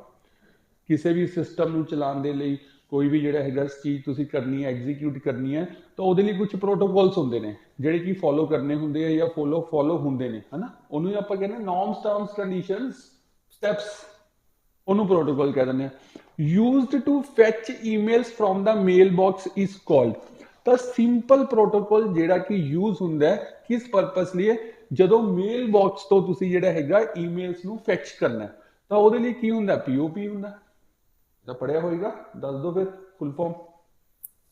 S1: ਕਿਸੇ ਵੀ ਸਿਸਟਮ ਨੂੰ ਚਲਾਉਣ ਦੇ ਲਈ ਕੋਈ ਵੀ ਜਿਹੜਾ ਹੈਗਾ ਚੀਜ਼ ਤੁਸੀਂ ਕਰਨੀ ਹੈ ਐਗਜ਼ੀਕਿਊਟ ਕਰਨੀ ਹੈ, ਤਾਂ ਉਹਦੇ ਲਈ ਕੁਝ ਪ੍ਰੋਟੋਕੋਲਸ ਹੁੰਦੇ ਨੇ, ਜਿਹੜੇ ਕਿ ਫੋਲੋ ਕਰਨੇ ਹੁੰਦੇ ਆ ਜਾਂ ਫੋਲੋ ਫੋਲੋ ਹੁੰਦੇ ਨੇ, ਹਨਾ? ਉਹਨੂੰ ਆਪਾਂ ਕਹਿੰਦੇ ਨਾਰਮਸ ਟਰਮਸ ਕੰਡੀਸ਼ਨਸ ਸਟੈਪਸ ਉਹਨੂੰ ਪ੍ਰੋਟੋਕੋਲ ਕਹਿ ਦਿੰਦੇ ਆ। Used to fetch emails from the mail box is called ਤਾਂ ਸਿੰਪਲ ਪ੍ਰੋਟੋਕੋਲ ਜਿਹੜਾ ਕਿ ਯੂਜ਼ ਹੁੰਦਾ ਹੈ, ਕਿਸ ਪਰਪਸ ਲਈ ਜਦੋਂ ਮੇਲ ਬਾਕਸ ਤੋਂ ਤੁਸੀਂ ਜਿਹੜਾ ਹੈਗਾ ਈਮੇਲਸ ਨੂੰ ਫੈਚ ਕਰਨਾ ਤਾਂ ਉਹਦੇ ਲਈ ਕੀ ਹੁੰਦਾ? ਪੀਓਪੀ ਹੁੰਦਾ। ਤਾਂ ਪੜਿਆ ਹੋਏਗਾ ਦੱਸ ਦਿਓ ਫਿਰ ਫੁੱਲ ਫਾਰਮ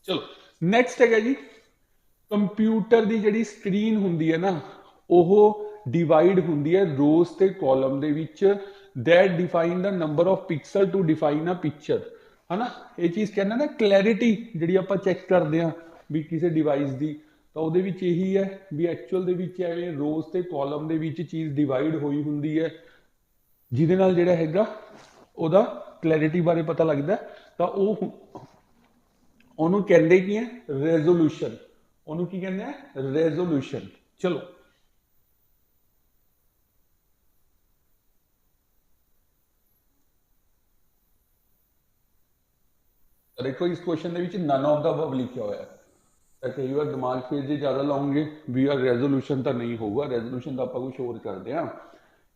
S1: ਚਲੋ। ਨੈਕਸਟ ਹੈਗਾ ਜੀ ਕੰਪਿਊਟਰ ਦੀ ਜਿਹੜੀ ਸਕਰੀਨ ਹੁੰਦੀ ਹੈ ਨਾ ਉਹ ਡਿਵਾਈਡ ਹੁੰਦੀ ਹੈ ਰੋਜ਼ ਤੇ ਕਾਲਮ ਦੇ ਵਿੱਚ। That define the number of pixel to define a picture ਹਨਾ? ਇਹ ਚੀਜ਼ ਕਹਿੰਦਾ ਨਾ ਕਲੈਰਿਟੀ ਜਿਹੜੀ ਆਪਾਂ ਚੈੱਕ ਕਰਦੇ ਆ ਵੀ ਕਿਸੇ ਡਿਵਾਈਸ ਦੀ। ਤਾਂ ਉਹਦੇ ਵਿੱਚ ਇਹੀ ਹੈ ਵੀ ਐਕਚੁਅਲ ਦੇ ਵਿੱਚ ਐਵੇਂ ਰੋਜ਼ ਤੇ ਕਾਲਮ ਦੇ ਵਿੱਚ ਚੀਜ਼ ਡਿਵਾਈਡ ਹੋਈ ਹੁੰਦੀ ਹੈ। ਜਿਹਦੇ ਨਾਲ ਜਿਹੜਾ ਹੈਗਾ ਉਹਦਾ ਕਲੈਰਿਟੀ ਬਾਰੇ ਪਤਾ ਲੱਗਦਾ ਤਾਂ ਉਹ ਉਹਨੂੰ ਕਹਿੰਦੇ ਕੀ ਹੈ? ਰੈਜ਼ੋਲੂਸ਼ਨ ਉਹਨੂੰ ਕੀ ਕਹਿੰਦੇ ਆ ਰੈਜ਼ੋਲੂਸ਼ਨ ਚਲੋ। ਦੇਖੋ, ਇਸ ਕੁਐਸਚਨ ਦੇ ਵਿੱਚ ਨਨ ਆਫ ਦਾ ਅਬਵ ਲਿਖਿਆ ਹੋਇਆ ਹੈ। ਤਾਂ ਕਈ ਵਾਰ ਦਿਮਾਗ ਫੇਰ ਜੇ ਜ਼ਿਆਦਾ ਲਾਉਂਗੇ ਵੀ ਆ ਰੈਜ਼ੋਲੂਸ਼ਨ ਤਾਂ ਨਹੀਂ ਹੋਊਗਾ ਰੈਜ਼ੋਲੂਸ਼ਨ ਦਾ ਆਪਾਂ ਕੁਝ ਹੋਰ ਕਰਦੇ ਆ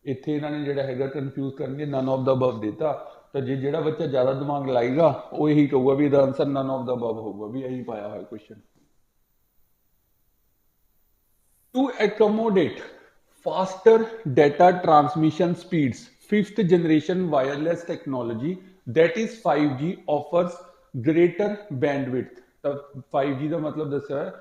S1: ਇੱਥੇ ਇਹਨਾਂ ਨੇ ਜਿਹੜਾ ਹੈਗਾ ਕਨਫਿਊਜ਼ ਕਰਨਗੇ ਨਨ ਆਫ ਦਾ ਅਬਵ ਦਿੱਤਾ। ਤਾਂ ਜੇ ਜਿਹੜਾ ਬੱਚਾ ਜ਼ਿਆਦਾ ਦਿਮਾਗ ਲਾਏਗਾ ਉਹ ਇਹੀ ਕਹੂਗਾ ਵੀ ਇਹਦਾ answer none of the above ਹੋਊਗਾ ਵੀ ਇਹੀ ਪਾਇਆ ਹੋਇਆ question to accommodate faster data transmission speeds fifth generation wireless technology that is 5G offers greater bandwidth ਤਾਂ 5G ਦਾ ਮਤਲਬ ਦੱਸਿਆ ਹੈ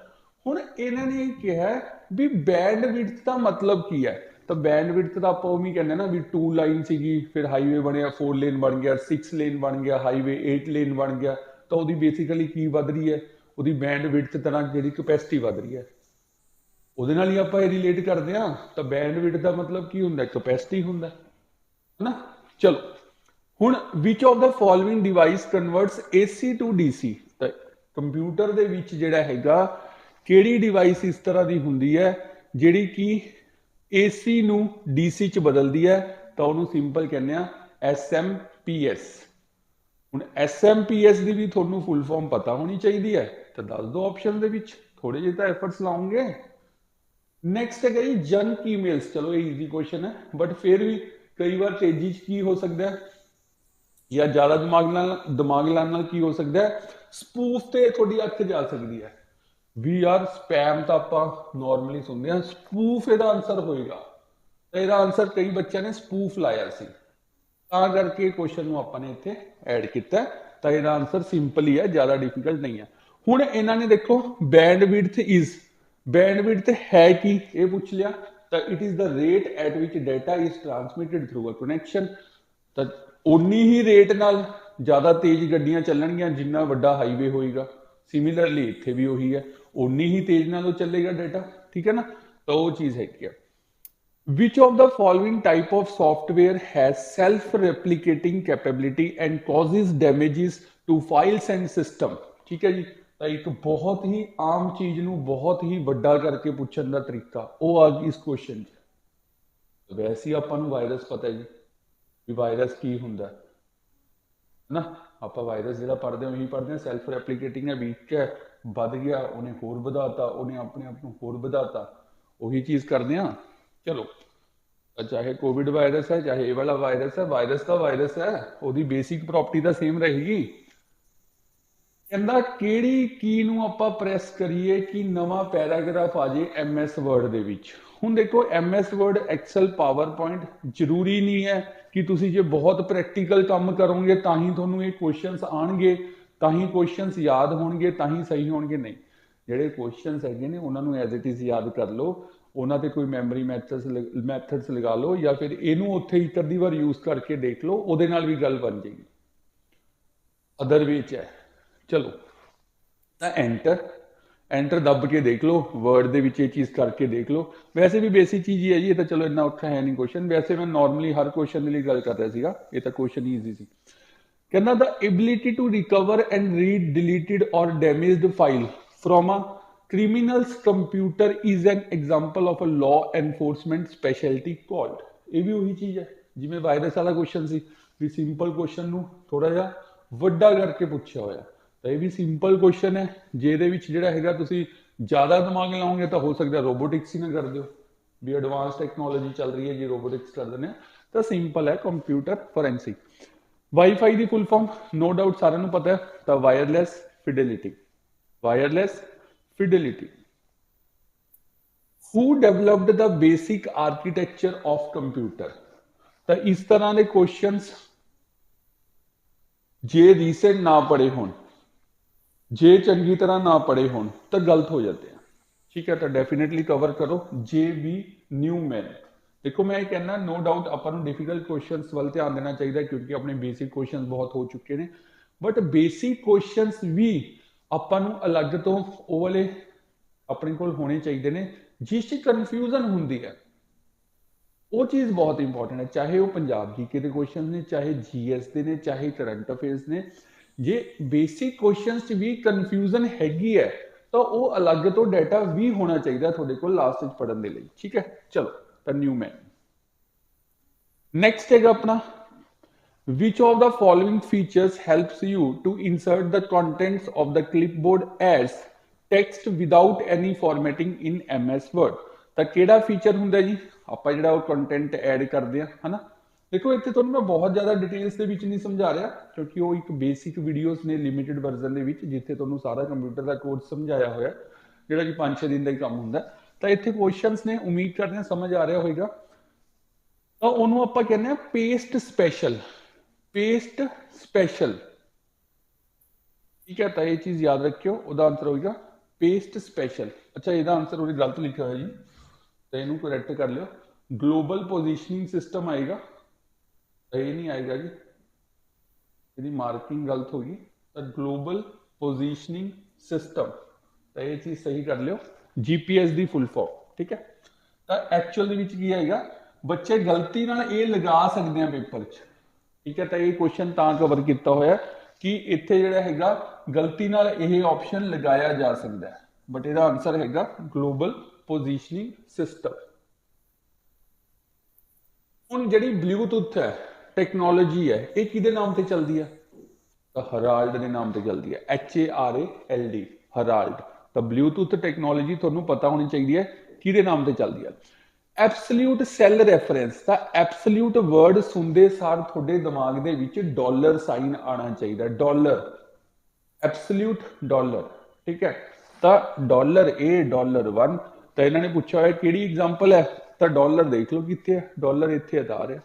S1: ਹੁਣ ਇਹਨਾਂ ਨੇ ਇਹ ਕਿਹਾ ਵੀ ਬੈਂਡਵਿਡਥ ਦਾ ਮਤਲਬ ਕੀ ਹੈ ਤਾਂ ਬੈਂਡਵਿਡਥ ਦਾ ਆਪਾਂ ਉਹ ਵੀ ਕਹਿੰਦੇ ਨਾ ਵੀ ਟੂ ਲਾਈਨ ਸੀਗੀ, ਫਿਰ ਹਾਈਵੇ ਬਣਿਆ 4 ਲੇਨ ਬਣ ਗਿਆ 6 ਲੇਨ ਬਣ ਗਿਆ ਹਾਈਵੇ 8 ਲੇਨ ਬਣ ਗਿਆ, ਤਾਂ ਉਹਦੀ ਬੇਸਿਕਲੀ ਕੀ ਵੱਧ ਰਹੀ ਹੈ? ਉਹਦੀ ਬੈਂਡਵਿਡਥ ਤਰ੍ਹਾਂ ਜਿਹੜੀ ਕਪੈਸਿਟੀ ਵੱਧ ਰਹੀ ਹੈ। ਉਹਦੇ ਨਾਲ ਹੀ ਆਪਾਂ ਇਹ ਰਿਲੇਟ ਕਰਦੇ ਆ ਤਾਂ ਬੈਂਡਵਿਡਥ ਦਾ ਮਤਲਬ ਕੀ ਹੁੰਦਾ? ਕਪੈਸਿਟੀ ਹੁੰਦਾ, ਹੈਨਾ? ਚਲੋ, ਹੁਣ which of the following device converts AC to DC ਤਾਂ ਕੰਪਿਊਟਰ ਦੇ ਵਿੱਚ ਜਿਹੜਾ ਹੈਗਾ, ਕਿਹੜੀ ਡਿਵਾਈਸ ਇਸ ਤਰ੍ਹਾਂ ਦੀ ਹੁੰਦੀ ਹੈ, ਜਿਹੜੀ ਕਿ AC ਨੂੰ DC ਚ ਬਦਲਦੀ ਹੈ, ਤਾਂ ਉਹਨੂੰ ਸਿੰਪਲ ਕਹਿੰਦੇ ਆ SMPS ਹੁਣ SMPS ਦੀ ਵੀ ਤੁਹਾਨੂੰ ਫੁੱਲ ਫਾਰਮ ਪਤਾ ਹੋਣੀ ਚਾਹੀਦੀ ਹੈ, ਤਾਂ ਦੱਸ ਦਿਓ ਆਪਸ਼ਨ ਦੇ ਵਿੱਚ। ਥੋੜੇ ਜਿਹੇ ਤਾਂ ਐਫਰਟਸ ਲਾਉਂਗੇ। ਨੈਕਸਟ ਹੈਗਾ ਜੀ ਜੰਕ ਈਮੇਲਸ ਚਲੋ ਇਹ ਈਜ਼ੀ ਕੁਐਸਚਨ ਹੈ ਬਟ ਫਿਰ ਵੀ ਕਈ ਵਾਰ ਤੇਜ਼ੀ 'ਚ ਕੀ ਹੋ ਸਕਦਾ ਹੈ? ਜਾਂ ਜ਼ਿਆਦਾ ਦਿਮਾਗ ਨਾਲ, ਦਿਮਾਗ ਲਾਉਣ ਨਾਲ ਕੀ ਹੋ ਸਕਦਾ ਹੈ? ਸਪੂਫ ਤੇ ਤੁਹਾਡੀ ਅੱਖ ਜਾ ਸਕਦੀ ਹੈ। ਵੀ ਆਰ ਸਪੈਮ ਤਾਂ ਆਪਾਂ ਨਾਰਮਲੀ ਸੁਣਦੇ ਹਾਂ। ਸਪੂਫ ਇਹਦਾ ਆਨਸਰ ਹੋਏਗਾ। ਇਹਦਾ ਆਨਸਰ ਕਈ ਬੱਚਿਆਂ ਨੇ ਸਪੂਫ ਲਾਇਆ ਸੀ। ਤਾਂ ਕਰਕੇ ਕੁਐਸਚਨ ਨੂੰ ਆਪਾਂ ਨੇ ਇੱਥੇ ਐਡ ਕੀਤਾ। ਤਾਂ ਇਹਦਾ ਆਨਸਰ ਸਿੰਪਲ ਹੀ ਹੈ, ਜ਼ਿਆਦਾ ਡਿਫਿਕਲਟ ਨਹੀਂ ਹੈ। ਹੁਣ ਇਹਨਾਂ ਨੇ ਦੇਖੋ ਬੈਂਡਵਿਡਥ ਇਜ਼ ਬੈਂਡਵਿਡਥ ਹੈ ਕੀ? ਇਹ ਪੁੱਛ ਲਿਆ। ਤਾਂ it is the rate at which data is transmitted through a connection ਤਾਂ ਉਨੀ ਹੀ ਰੇਟ ਨਾਲ ਜ਼ਿਆਦਾ ਤੇਜ਼ ਗੱਡੀਆਂ ਚੱਲਣਗੀਆਂ, ਜਿੰਨਾ ਵੱਡਾ ਹਾਈਵੇ ਹੋਏਗਾ। ਸਿਮਿਲਰਲੀ ਇੱਥੇ ਵੀ ਉਹੀ ਹੈ। ਉਨੀ ਹੀ ਤੇਜ਼ ਨਾਲ ਉਹ ਚੱਲੇਗਾ ਡਾਟਾ ਠੀਕ ਹੈ ਨਾ? ਤਾਂ ਉਹ ਚੀਜ਼ ਹੈਗੀ ਆ। Which of the following type of software has self-replicating capability and causes damages to files and system? ਠੀਕ ਹੈ ਜੀ? ਤਾਂ ਇੱਕ ਬਹੁਤ ਹੀ ਆਮ ਚੀਜ਼ ਨੂੰ ਬਹੁਤ ਹੀ ਵੱਡਾ ਕਰਕੇ ਪੁੱਛਣ ਦਾ ਤਰੀਕਾ, ਉਹ ਆ ਗਈ ਇਸ ਕੁਐਸਚਨ 'ਚ। ਵੈਸੇ ਹੀ ਆਪਾਂ ਨੂੰ ਵਾਇਰਸ ਪਤਾ ਜੀ, ਵੀ ਵਾਇਰਸ ਕੀ ਹੁੰਦਾ। ਹੈ ਨਾ, ਆਪਾਂ ਵਾਇਰਸ ਜਿਹੜਾ ਪੜ੍ਹਦੇ ਹਾਂ, ਉਹੀ ਪੜ੍ਹਦੇ ਹਾਂ ਸੈਲਫ ਰੈਪਲੀਕੇਟਿੰਗ ਹੈ ਵੀਕ ਹੈ। ਵੱਧ ਗਿਆ, ਉਹਨੇ ਹੋਰ ਵਧਾਤਾ, ਉਹਨੇ ਆਪਣੇ ਆਪ ਨੂੰ ਹੋਰ ਵਧਾਤਾ। ਉਹੀ ਚੀਜ਼ ਕਰਦੇ ਆ ਚਲੋ, ਚਾਹੇ ਕੋਵਿਡ ਵਾਇਰਸ ਹੈ, ਚਾਹੇ ਇਹ ਵਾਲਾ ਵਾਇਰਸ ਹੈ ਵਾਇਰਸ ਤਾਂ ਵਾਇਰਸ ਹੈ, ਉਹਦੀ ਬੇਸਿਕ ਪ੍ਰੋਪਰਟੀ ਤਾਂ ਸੇਮ ਰਹੇਗੀ। ਕਹਿੰਦਾ, ਕਿਹੜੀ ਕੀ ਨੂੰ ਆਪਾਂ ਪ੍ਰੈਸ ਕਰੀਏ ਕਿ ਨਵਾਂ ਪੈਰਾਗ੍ਰਾਫ ਆ ਜੇ ਐਮਐਸ ਵਰਡ ਦੇ ਵਿੱਚ? ਹੁਣ ਦੇਖੋ ਐਮਐਸ ਵਰਡ ਐਕਸਲ ਪਾਵਰਪੁਆਇੰਟ ਜ਼ਰੂਰੀ ਨਹੀਂ ਹੈ ਕਿ ਤੁਸੀਂ ਜੇ ਬਹੁਤ ਪ੍ਰੈਕਟੀਕਲ ਕੰਮ ਕਰੋਗੇ, ਤਾਂ ਹੀ ਤੁਹਾਨੂੰ ਇਹ ਕੁਐਸਚਨਸ ਆਣਗੇ ਤਾਂ ਹੀ ਕੁਐਸਚਨਸ ਯਾਦ ਹੋਣਗੇ, ਤਾਂ ਹੀ ਸਹੀ ਹੋਣਗੇ। ਨਹੀਂ, ਜਿਹੜੇ ਕੁਐਸਚਨਸ ਹੈਗੇ ਨੇ, ਉਹਨਾਂ ਨੂੰ ਐਜ਼ ਇਟ ਇਜ਼ ਯਾਦ ਕਰ ਲਓ। ਉਹਨਾਂ ਤੇ ਕੋਈ ਮੈਮਰੀ ਮੈਥਡਸ ਮੈਥਡਸ ਲਗਾ ਲਓ ਜਾਂ ਫਿਰ ਇਹਨੂੰ ਉੱਥੇ ਇੱਕ ਅੱਧੀ ਵਾਰ ਯੂਜ਼ ਕਰਕੇ ਦੇਖ ਲਓ, ਉਹਦੇ ਨਾਲ ਵੀ ਗੱਲ ਬਣ ਜਾਏਗੀ ਅਦਰ ਵਿੱਚ ਹੈ। ਚਲੋ, ਤਾਂ ਐਂਟਰ ਐਂਟਰ ਦੱਬ ਕੇ ਦੇਖ ਲਓ ਵਰਡ ਦੇ ਵਿੱਚ ਇਹ ਚੀਜ਼ ਕਰਕੇ ਦੇਖ ਲਓ। ਵੈਸੇ ਵੀ ਬੇਸਿਕ ਚੀਜ਼ ਹੀ ਹੈ ਜੀ, ਇਹ ਤਾਂ ਚਲੋ ਇੰਨਾ ਔਖਾ ਹੈ ਨਹੀਂ ਕੁਐਸਚਨ ਵੈਸੇ ਮੈਂ ਨਾਰਮਲੀ ਹਰ ਕੁਐਸਚਨ ਦੇ ਲਈ ਗੱਲ ਕਰ ਰਿਹਾ ਸੀਗਾ, ਇਹ ਤਾਂ ਕੁਐਸਚਨ ਹੀ ਈਜ਼ੀ ਸੀ। ਕਹਿੰਦਾ the ability to recover and read deleted or damaged file from a criminal's computer is an example of a law enforcement specialty called ਇਹ ਵੀ ਉਹੀ ਚੀਜ਼ ਹੈ, ਜਿਵੇਂ ਵਾਇਰਸ ਵਾਲਾ ਕੁਐਸਚਨ ਸੀ, ਵੀ ਸਿੰਪਲ ਕੁਐਸਚਨ ਨੂੰ ਥੋੜਾ ਜਿਹਾ ਵੱਡਾ ਕਰਕੇ ਪੁੱਛਿਆ ਹੋਇਆ। ਤਾਂ ਇਹ ਵੀ ਸਿੰਪਲ ਕੁਐਸਚਨ ਹੈ ਜੇ ਇਹਦੇ ਵਿੱਚ ਜਿਹੜਾ ਹੈਗਾ ਤੁਸੀਂ ਜ਼ਿਆਦਾ ਦਿਮਾਗ ਲਾਓਗੇ ਤਾਂ ਹੋ ਸਕਦਾ ਰੋਬੋਟਿਕਸ ਹੀ ਨਾ ਕਰ ਦਿਓ। ਵੀ ਐਡਵਾਂਸ ਟੈਕਨੋਲੋਜੀ ਚੱਲ ਰਹੀ ਹੈ, ਜੀ ਰੋਬੋਟਿਕਸ ਕਰ ਦਿੰਦੇ ਆ, ਤਾਂ ਸਿੰਪਲ ਹੈ ਕੰਪਿਊਟਰ ਫੋਰੈਂਸਿਕ ਵਾਈਫਾਈ ਦੀ ਫੁੱਲ ਫਾਰਮ ਨੋ ਡਾਊਟ ਸਾਰਿਆਂ ਨੂੰ ਪਤਾ ਹੈ, ਤਾਂ wireless fidelity wireless fidelity. Who developed the basic architecture of computer? ਤਾਂ ਇਸ ਤਰ੍ਹਾਂ ਦੇ ਕੁਐਸਚਨਸ ਜੇ ਰੀਸੈਂਟ ਨਾ ਪੜੇ ਹੋਣ, ਜੇ ਚੰਗੀ ਤਰ੍ਹਾਂ ਨਾ ਪੜੇ ਹੋਣ, ਤਾਂ ਗਲਤ ਹੋ ਜਾਂਦੇ ਆ। ਠੀਕ ਹੈ, ਤਾਂ ਡੈਫੀਨਿਟਲੀ ਕਵਰ ਕਰੋ, ਜੇ ਵੀ ਨਿਊ ਮੈਨ ਦੇਖੋ, ਮੈਂ ਇਹ ਕਹਿੰਦਾ ਨੋ ਡਾਊਟ ਆਪਾਂ ਨੂੰ ਡਿਫਿਕਲਟ ਕੁਐਸਚਨਸ ਵੱਲ ਧਿਆਨ ਦੇਣਾ ਚਾਹੀਦਾ ਕਿਉਂਕਿ ਆਪਣੇ ਬੇਸਿਕ ਕੁਐਸਚਨਸ ਬਹੁਤ ਹੋ ਚੁੱਕੇ ਨੇ। ਬਟ ਬੇਸਿਕ ਕੁਐਸਚਨਸ ਵੀ ਆਪਾਂ ਨੂੰ ਅਲੱਗ ਤੋਂ ਉਹ ਵਾਲੇ ਆਪਣੇ ਕੋਲ ਹੋਣੇ ਚਾਹੀਦੇ ਨੇ, ਜਿਸ 'ਚ ਕਨਫਿਊਜ਼ਨ ਹੁੰਦੀ ਹੈ। ਉਹ ਚੀਜ਼ ਬਹੁਤ ਇੰਪੋਰਟੈਂਟ ਹੈ, ਚਾਹੇ ਉਹ ਪੰਜਾਬ ਜੀਕੇ ਦੇ ਕੁਐਸਚਨ ਨੇ, ਚਾਹੇ ਜੀਐਸ ਦੇ ਨੇ, ਚਾਹੇ ਕਰੰਟ ਅਫੇਅਰਸ ਨੇ। ਜੇ ਬੇਸਿਕ ਕੁਐਸਚਨਸ 'ਚ ਵੀ ਕਨਫਿਊਜ਼ਨ ਹੈਗੀ ਹੈ, ਤਾਂ ਉਹ ਅਲੱਗ ਤੋਂ ਡਾਟਾ ਵੀ ਹੋਣਾ ਚਾਹੀਦਾ ਤੁਹਾਡੇ ਕੋਲ ਲਾਸਟ 'ਚ ਪੜਨ ਦੇ ਲਈ। ਠੀਕ ਹੈ? ਚਲੋ। ਤਾਂ ਨਿਊ ਮੈਨ ਨੈਕਸਟ ਹੈਗਾ ਆਪਣਾ Which of the following features helps you to insert the contents of the clipboard as text without any formatting in MS Word? ਤਾਂ ਕਿਹੜਾ ਫੀਚਰ ਹੁੰਦਾ ਜੀ ਆਪਾਂ ਜਿਹੜਾ ਉਹ ਕੰਟੈਂਟ ਐਡ ਕਰਦੇ ਆ ਹਨਾ ਦੇਖੋ, ਇੱਥੇ ਤੁਹਾਨੂੰ ਮੈਂ ਬਹੁਤ ਜ਼ਿਆਦਾ ਡਿਟੇਲਸ ਦੇ ਵਿੱਚ ਨਹੀਂ ਸਮਝਾ ਰਿਹਾ, ਕਿਉਂਕਿ ਉਹ ਇੱਕ ਬੇਸਿਕ ਵੀਡੀਓਜ਼ ਨੇ ਲਿਮਿਟਿਡ ਵਰਜ਼ਨ ਦੇ ਵਿੱਚ, ਜਿੱਥੇ ਤੁਹਾਨੂੰ ਸਾਰਾ ਕੰਪਿਊਟਰ ਦਾ ਕੋਰਸ ਸਮਝਾਇਆ ਹੋਇਆ, ਜਿਹੜਾ ਕਿ 5-6 ਦਿਨ ਦਾ ਹੀ ਕੰਮ ਹੁੰਦਾ ਹੈ। ਤਾਂ ਇੱਥੇ ਕੁਐਸਚਨਸ ਨੇ, ਉਮੀਦ ਕਰਦੇ ਹਾਂ ਸਮਝ ਆ ਰਿਹਾ ਹੋਵੇਗਾ ਤਾਂ ਉਹਨੂੰ ਆਪਾਂ ਕਹਿੰਦੇ ਆ ਪੇਸਟ ਸਪੈਸ਼ਲ ਪੇਸਟ ਸਪੈਸ਼ਲ ਠੀਕ ਹੈ, ਤਾਂ ਇਹ ਚੀਜ਼ ਯਾਦ ਰੱਖਿਓ, ਉਹਦਾ ਆਨਸਰ ਹੋਏਗਾ ਪੇਸਟ ਸਪੈਸ਼ਲ ਅੱਛਾ, ਇਹਦਾ ਆਨਸਰ ਉਹਨੇ ਗਲਤ ਲਿਖਿਆ ਹੋਇਆ ਜੀ, ਤਾਂ ਇਹਨੂੰ ਕਰੈਕਟ ਕਰ ਲਿਓ। ਗਲੋਬਲ ਪੋਜੀਸ਼ਨਿੰਗ ਸਿਸਟਮ ਆਏਗਾ। ਤਾਂ ਇਹ ਨਹੀਂ ਆਏਗਾ ਜੀ। ਇਹਦੀ ਮਾਰਕਿੰਗ ਗਲਤ ਹੋ ਗਈ। ਤਾਂ ਗਲੋਬਲ ਪੋਜੀਸ਼ਨਿੰਗ ਸਿਸਟਮ ਤਾਂ ਇਹ ਚੀਜ਼ ਸਹੀ ਕਰ ਲਿਓ। GPS ਦੀ ਫੁੱਲ ਫਾਰਮ ਠੀਕ ਹੈ? ਤਾਂ ਐਕਚੁਅਲ ਦੇ ਵਿੱਚ ਕੀ ਹੈਗਾ ਬੱਚੇ ਗਲਤੀ ਨਾਲ ਇਹ ਲਗਾ ਸਕਦੇ ਆ ਪੇਪਰ 'ਚ। ਠੀਕ ਹੈ, ਤਾਂ ਇਹ ਕੁਐਸਚਨ ਤਾਂ ਕਵਰ ਕੀਤਾ ਹੋਇਆ ਕਿ ਇੱਥੇ ਜਿਹੜਾ ਹੈਗਾ, ਗਲਤੀ ਨਾਲ ਇਹ ਆਪਸ਼ਨ ਲਗਾਇਆ ਜਾ ਸਕਦਾ ਹੈ। ਬਟ ਇਹਦਾ ਆਨਸਰ ਹੈਗਾ ਗਲੋਬਲ ਪੋਜੀਸ਼ਨਿੰਗ ਸਿਸਟਮ ਹੁਣ ਜਿਹੜੀ ਬਲੂਟੁੱਥ ਹੈ ਟੈਕਨੋਲੋਜੀ ਹੈ, ਇਹ ਕਿਹਦੇ ਨਾਮ ਤੇ ਚੱਲਦੀ ਹੈ? ਤਾਂ ਹਰਾਲਡ ਦੇ ਨਾਮ ਤੇ ਚੱਲਦੀ ਹੈ H A R A L D Harald ਤਾਂ ਬਲੂਟੁੱਥ ਟੈਕਨੋਲੋਜੀ ਤੁਹਾਨੂੰ ਪਤਾ ਹੋਣੀ ਚਾਹੀਦੀ ਹੈ ਕਿਹਦੇ ਨਾਮ ਤੇ ਚੱਲਦੀ ਹੈ। ਐਬਸੋਲੂਟ ਸੈੱਲ ਰੈਫਰੈਂਸ ਤਾਂ ਐਬਸੋਲੂਟ ਵਰਡ ਸੁਣਦੇ ਸਾਰ ਤੁਹਾਡੇ ਦਿਮਾਗ ਦੇ ਵਿੱਚ ਡਾਲਰ ਸਾਈਨ ਆਣਾ ਚਾਹੀਦਾ ਡਾਲਰ ਐਬਸੋਲੂਟ ਡਾਲਰ ਠੀਕ ਹੈ। ਤਾਂ ਡਾਲਰ A ਡਾਲਰ 1 ਤਾਂ ਇਹਨਾਂ ਨੇ ਪੁੱਛਿਆ ਹੋਇਆ ਕਿਹੜੀ ਐਗਜ਼ਾਮਪਲ ਹੈ? ਤਾਂ ਡਾਲਰ ਦੇਖ ਲਓ ਕਿੱਥੇ ਹੈ। ਡਾਲਰ ਇੱਥੇ ਆ ਰਿਹਾ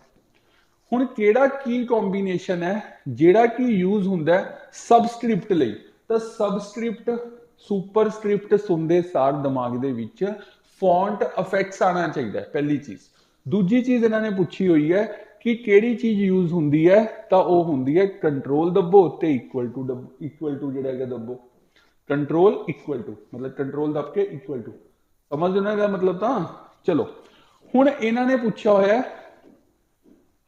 S1: ਹੁਣ ਕਿਹੜਾ ਕੀ ਕੰਬੀਨੇਸ਼ਨ ਹੈ? ਜਿਹੜਾ ਕਿ ਯੂਜ਼ ਹੁੰਦਾ ਹੈ ਸਬਸਕ੍ਰਿਪਟ ਲਈ। ਤਾਂ ਸਬਸਕ੍ਰਿਪਟ ਸੁਪਰਸਕ੍ਰਿਪਟ ਸੁਣਦੇ ਸਾਰ ਦਿਮਾਗ ਦੇ ਵਿੱਚ ਫੌਂਟ ਇਫੈਕਟਸ ਆਣਾ ਚਾਹੀਦਾ ਹੈ, ਪਹਿਲੀ ਚੀਜ਼। ਦੂਜੀ ਚੀਜ਼ ਇਹਨਾਂ ਨੇ ਪੁੱਛੀ ਹੋਈ ਹੈ ਕਿ ਕਿਹੜੀ ਚੀਜ਼ ਯੂਜ਼ ਹੁੰਦੀ ਹੈ, ਤਾਂ ਉਹ ਹੁੰਦੀ ਹੈ ਕੰਟਰੋਲ ਦੱਬੋ ਤੇ ਇਕੁਅਲ ਟੂ ਇਕੁਅਲ ਟੂ ਜਿਹੜਾ ਹੈਗਾ ਦੱਬੋ। ਕੰਟਰੋਲ ਇਕੁਅਲ ਟੂ ਮਤਲਬ ਕੰਟਰੋਲ ਦੱਬ ਕੇ ਇਕੁਅਲ ਟੂ ਸਮਝ ਜਣਾ ਇਹਦਾ ਮਤਲਬ ਤਾਂ? ਚਲੋ, ਹੁਣ ਇਹਨਾਂ ਨੇ ਪੁੱਛਿਆ ਹੋਇਆ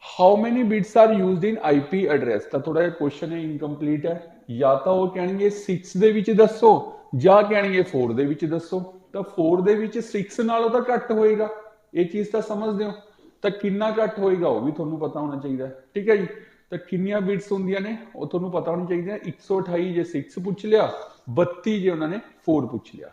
S1: how many bits are used in IP address ਤਾਂ ਥੋੜਾ ਜਿਹਾ ਕੁਐਸਚਨ ਹੈ ਇਨਕੰਪਲੀਟ ਹੈ। ਜਾਂ ਤਾਂ ਉਹ ਕਹਿਣਗੇ 6 ਦੇ ਵਿੱਚ ਦੱਸੋ। ਜਾਂ ਕਹਿਣਗੇ 4 ਦੇ ਵਿੱਚ ਦੱਸੋ। ਤਾਂ 4 ਦੇ ਵਿੱਚ 6 ਨਾਲੋਂ ਤਾਂ ਘੱਟ ਹੋਏਗਾ। ਇਹ ਚੀਜ਼ ਤਾਂ ਸਮਝਦੇ ਹੋ। ਤਾਂ ਕਿੰਨਾ ਘੱਟ ਹੋਏਗਾ ਉਹ ਵੀ ਤੁਹਾਨੂੰ ਪਤਾ ਹੋਣਾ ਚਾਹੀਦਾ। ਠੀਕ ਹੈ ਜੀ? ਤਾਂ ਕਿੰਨੀਆਂ ਬਿਟਸ ਹੁੰਦੀਆਂ ਨੇ, ਉਹ ਤੁਹਾਨੂੰ ਪਤਾ ਹੋਣੀ ਚਾਹੀਦੀ 128 ਜੇ 6 ਪੁੱਛ ਲਿਆ 32 ਜੇ ਉਹਨਾਂ ਨੇ 4 ਪੁੱਛ ਲਿਆ।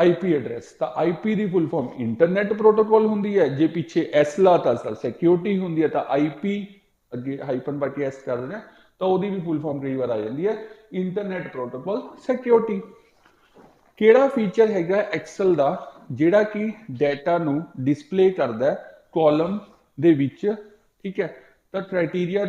S1: ਆਈਪੀ ਐਡਰੈਸ ਤਾਂ ਆਈਪੀ ਦੀ ਫੁੱਲ ਫਾਰਮ ਇੰਟਰਨੈਟ ਪ੍ਰੋਟੋਕੋਲ ਹੁੰਦੀ ਹੈ। ਜੇ ਪਿੱਛੇ ਐਸ ਲਾਤਾ ਤਾਂ ਸਿਕਿਉਰਿਟੀ ਹੁੰਦੀ ਹੈ, ਤਾਂ ਆਈਪੀ ਅੱਗੇ ਹਾਈਪਨ ਬਾਕੀ ਕੇ ਐਸ ਕਰ ਦਿੰਦੇ ਹਾਂ ਤਾਂ ਉਹਦੀ ਵੀ ਫੁੱਲ ਫਾਰਮ ਕਈ ਵਾਰ ਆ ਜਾਂਦੀ ਹੈ। ਇੰਟਰਨੈਟ ਪ੍ਰੋਟੋਕੋਲ ਸਿਕਿਉਰਿਟੀ ਕਿਹੜਾ ਫੀਚਰ ਹੈਗਾ ਐਕਸਲ ਦਾ, ਜਿਹੜਾ ਕਿ ਡਾਟਾ ਨੂੰ ਡਿਸਪਲੇ ਕਰਦਾ ਹੈ ਕਾਲਮ ਦੇ ਵਿੱਚ, ਠੀਕ ਹੈ? ਤਾਂ ਕ੍ਰਾਈਟੇਰੀਆ